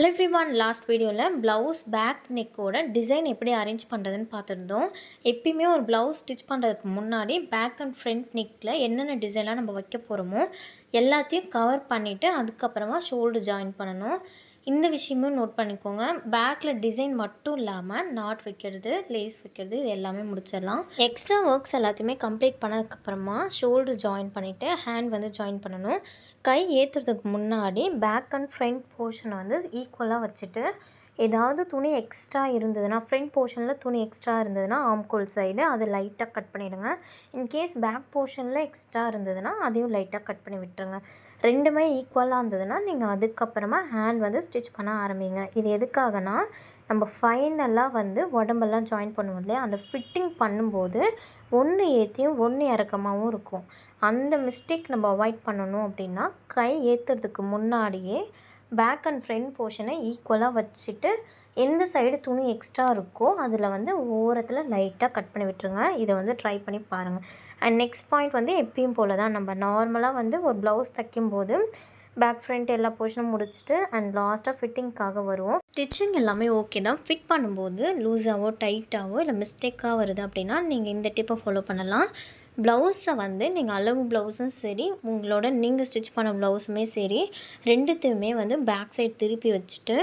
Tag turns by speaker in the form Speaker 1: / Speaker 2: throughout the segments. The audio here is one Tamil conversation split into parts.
Speaker 1: ஹலோ எவ்ரிவான் லாஸ்ட் வீடியோவில் ப்ளவுஸ் பேக் நெக்கோட டிசைன் எப்படி அரேஞ்ச் பண்ணுறதுன்னு பார்த்துருந்தோம். எப்பயுமே ஒரு ப்ளவுஸ் ஸ்டிச் பண்ணுறதுக்கு முன்னாடி பேக் அண்ட் ஃப்ரண்ட் நெக்கில் என்னென்ன டிசைன்லாம் நம்ம வைக்க போகிறோமோ எல்லாத்தையும் கவர் பண்ணிவிட்டு அதுக்கப்புறமா ஷோல்டர் ஜாயின் பண்ணணும். இந்த விஷயமும் நோட் பண்ணிக்கோங்க. பேக்கில் டிசைன் மட்டும் இல்லாமல் நாட் வைக்கிறது லேஸ் வைக்கிறது இது எல்லாமே முடிச்சிடலாம். எக்ஸ்ட்ரா ஒர்க்ஸ் எல்லாத்தையுமே கம்ப்ளீட் பண்ணதுக்கப்புறமா ஷோல்டர் ஜாயின் பண்ணிவிட்டு ஹேண்ட் வந்து ஜாயின் பண்ணணும். கை ஏற்றுறதுக்கு முன்னாடி பேக் அண்ட் ஃப்ரண்ட் போர்ஷனை வந்து ஈக்குவலாக வச்சுட்டு ஏதாவது துணி எக்ஸ்ட்ரா இருந்ததுன்னா ஃப்ரண்ட் போர்ஷனில் துணி எக்ஸ்ட்ரா இருந்ததுன்னா ஆம்கோல் சைடு அதை லைட்டாக கட் பண்ணிவிடுங்க இன்கேஸ் பேக் போர்ஷனில் எக்ஸ்ட்ரா இருந்ததுன்னா அதையும் லைட்டாக கட் பண்ணி விட்டுருங்க. ரெண்டுமே ஈக்குவலாக இருந்ததுன்னா நீங்கள் அதுக்கப்புறமா ஹேண்ட் வந்து ஸ்டிச் பண்ண ஆரம்பிங்க. இது எதுக்காகனா நம்ம ஃபைனலாக வந்து உடம்பெல்லாம் ஜாயின் பண்ணுவோம் இல்லையா? அந்த ஃபிட்டிங் பண்ணும்போது ஒன்று ஏற்றியும் ஒன்று இறக்கமாகவும் இருக்கும். அந்த மிஸ்டேக் நம்ம அவாய்ட் பண்ணணும் அப்படின்னா கை ஏற்றுறதுக்கு முன்னாடியே பேக் அண்ட் ஃப்ரண்ட் போர்ஷனை ஈக்குவலாக வச்சுட்டு எந்த சைடு துணி எக்ஸ்ட்ரா இருக்கோ அதில் வந்து ஓரத்தில் லைட்டாக கட் பண்ணி விட்டுருங்க. இதை வந்து ட்ரை பண்ணி பாருங்கள் அண்ட் நெக்ஸ்ட் பாயிண்ட் வந்து எப்பயும் போல் தான் நம்ம நார்மலாக வந்து ஒரு ப்ளவுஸ் தைக்கும்போது பேக் ஃப்ரண்ட் எல்லா போர்ஷனும் முடிச்சுட்டு அண்ட் லாஸ்ட்டாக ஃபிட்டிங்க்காக வருவோம். ஸ்டிச்சிங் எல்லாமே ஓகே தான். ஃபிட் பண்ணும்போது லூஸாவோ டைட்டாகவோ இல்லை மிஸ்டேக்காக வருது அப்படின்னா நீங்கள் இந்த டிப்பை ஃபாலோ பண்ணலாம். ப்ளவுஸை வந்து நீங்கள் அளவு ப்ளவுஸும் சரி உங்களோட நீங்கள் ஸ்டிச் பண்ண ப்ளவுஸுமே சரி ரெண்டுத்தையுமே வந்து பேக் சைட் திருப்பி வச்சுட்டு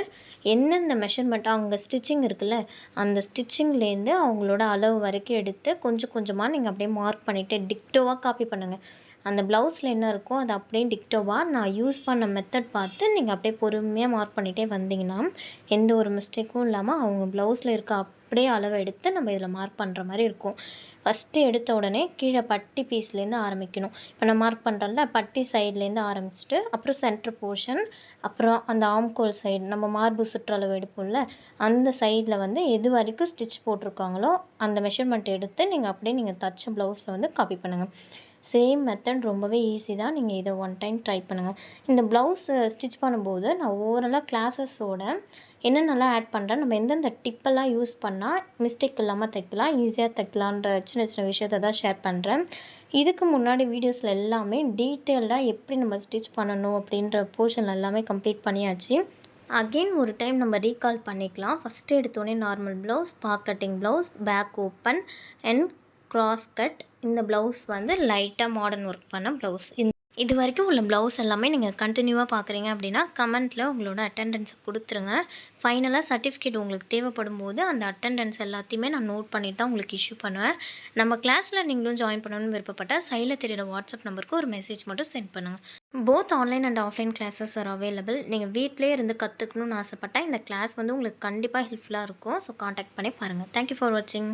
Speaker 1: எந்தெந்த மெஷர்மெண்ட் அவங்க ஸ்டிச்சிங் இருக்குல்ல அந்த ஸ்டிச்சிங்லேருந்து அவங்களோட அளவு வரைக்கும் எடுத்து கொஞ்சம் கொஞ்சமாக நீங்கள் அப்படியே மார்க் பண்ணிவிட்டு டிக்டோவாக காப்பி பண்ணுங்கள் அந்த ப்ளவுஸில் என்ன இருக்கோ அதை அப்படியே டிக்டோவாக நான் யூஸ் பண்ண மெத்தட் பார்த்து நீங்கள் அப்படியே பொறுமையாக மார்க் பண்ணிகிட்டே வந்தீங்கன்னா எந்த ஒரு மிஸ்டேக்கும் இல்லாமல் அவங்க ப்ளவுஸில் இருக்க அப்படியே அளவை எடுத்து நம்ம இதில் மார்க் பண்ணுற மாதிரி இருக்கும். ஃபஸ்ட்டு எடுத்த உடனே கீழே பட்டி பீஸ்லேருந்து ஆரம்பிக்கணும். இப்போ நான் மார்க் பண்ணுறேன்ல பட்டி சைட்லேருந்து ஆரம்பிச்சுட்டு அப்புறம் சென்டர் போர்ஷன் அப்புறம் அந்த ஆம்கோல் சைடு நம்ம மார்பு சுற்றளவு எடுப்போம்ல அந்த சைடில் வந்து எது வரைக்கும் ஸ்டிச் போட்டிருக்காங்களோ அந்த மெஷர்மெண்ட் எடுத்து நீங்கள் அப்படியே நீங்கள் தச்ச ப்ளவுஸில் வந்து காப்பி பண்ணுங்கள் சேம் மெத்தட் ரொம்பவே ஈஸி தான். நீங்கள் இதை ஒன் டைம் ட்ரை பண்ணுங்கள் இந்த ப்ளவுஸ் ஸ்டிச் பண்ணும்போது நான் ஓவரலாக கிளாஸஸோட என்னென்னலாம் ஆட் பண்ணுறேன் நம்ம எந்தெந்த டிப்பெல்லாம் யூஸ் பண்ணால் மிஸ்டேக் இல்லாமல் தைக்கலாம் ஈஸியாக தைக்கலான்ற சின்ன சின்ன விஷயத்த தான் ஷேர் பண்ணுறேன் இதுக்கு முன்னாடி வீடியோஸில் எல்லாமே டீட்டெயில்டாக எப்படி நம்ம ஸ்டிச் பண்ணணும் அப்படின்ற போர்ஷன் எல்லாமே கம்ப்ளீட் பண்ணியாச்சு. அகெயின் ஒரு டைம் நம்ம ரீகால் பண்ணிக்கலாம். ஃபஸ்ட்டு எடுத்தோடனே normal blouse pocketing blouse back open and cross cut இந்த ப்ளவுஸ் வந்து லைட்டாக மாடர்ன் ஒர்க் பண்ண ப்ளவுஸ் இந்த இது வரைக்கும் உள்ள ப்ளவுஸ் எல்லாமே நீங்கள் கண்டினியூவாக பார்க்குறீங்க அப்படின்னா கமெண்ட்டில் உங்களோட அட்டெண்டன்ஸை கொடுத்துருங்க. ஃபைனலாக சர்டிஃபிகேட் உங்களுக்கு தேவைப்படும் போது அந்த அட்டெண்டன்ஸ் எல்லாத்தையுமே நான் நோட் பண்ணிட்டு தான் உங்களுக்கு இஷ்யூ பண்ணுவேன். நம்ம கிளாஸில் நீங்களும் ஜாயின் பண்ணணும்னு விருப்பப்பட்டால் சைடில் தெரியிற வாட்ஸ்அப் நம்பருக்கு ஒரு மெசேஜ் மட்டும் சென்ட் பண்ணுங்கள் both online and offline classes are available நீங்கள் வீட்டிலே இருந்து கற்றுக்கணும்னு ஆசைப்பட்டால் இந்த கிளாஸ் வந்து உங்களுக்கு கண்டிப்பாக ஹெல்ப்ஃபுல்லாக இருக்கும். ஸோ காண்டாக்ட் பண்ணி பாருங்கள் தேங்க்யூ ஃபார் வாட்சிங்